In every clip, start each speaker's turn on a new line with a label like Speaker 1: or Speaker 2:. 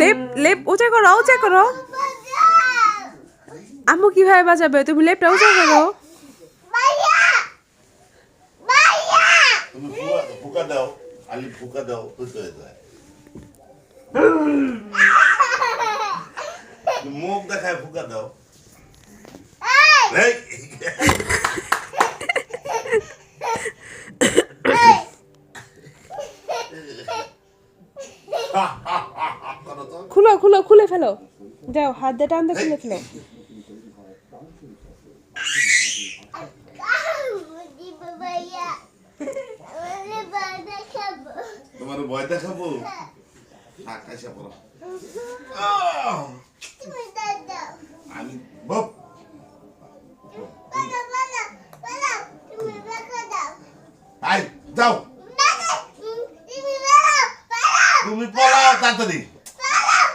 Speaker 1: লেপ লেপ, উঁচা করো উঁচা করো। আম্মু কীভাবে বাজাবে? তুমি লেপটা উঁচা করো।
Speaker 2: দাও আলি ফুকা দাও যায়। মুখ দেখায় ফুকা দাও।
Speaker 1: খুলো খুলো খুলে ফেলো যাও হাত দিয়ে টানতে খুলে ফেলো
Speaker 2: তোমার ভয় দেখাবো থাক আইসা পড়ো! আমি বপ আই যাও তুমি পলাও তাড়াতাড়ি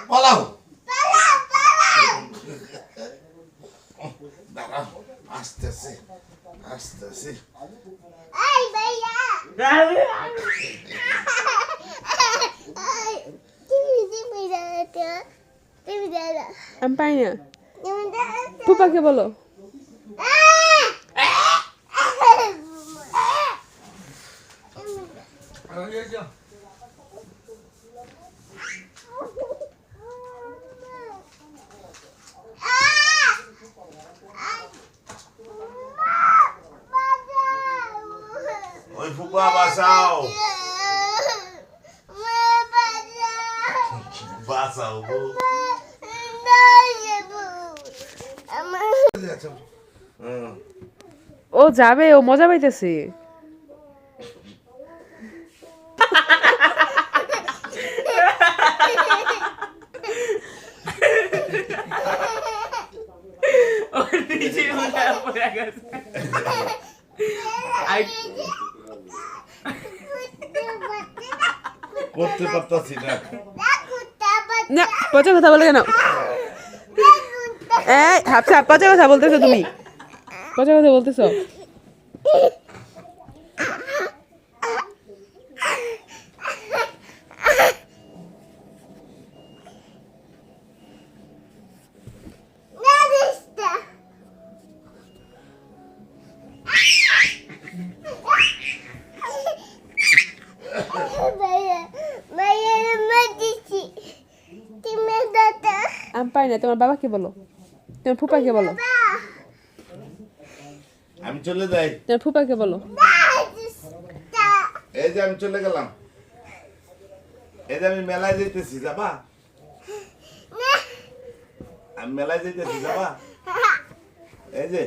Speaker 2: পলাও দাঁড়াও আসতেছে আসতেছে
Speaker 1: আমি পাই না। ফুপাকে বলো।
Speaker 2: ওই ফুপা বাসাও বাসাও গো।
Speaker 1: ও যাবে ও মজা পাইতেছে।
Speaker 2: করতে পারতাছি না।
Speaker 1: না পচা কথা বলে কেন? এই হাফসা পচা কথা বলতেছো তুমি পচা কথা বলতেছো আমি পাই না তোমার বাবাকে বলো তোমার ফুপাকে বলো।
Speaker 2: আমি চলে যাই।
Speaker 1: তোমার ফুপাকে বলো।
Speaker 2: এই যে আমি চলে গেলাম। এই যে আমি মেলায় যাইতেছি যাবা? আমি মেলায় যাইতেছি যাবা? এই যে।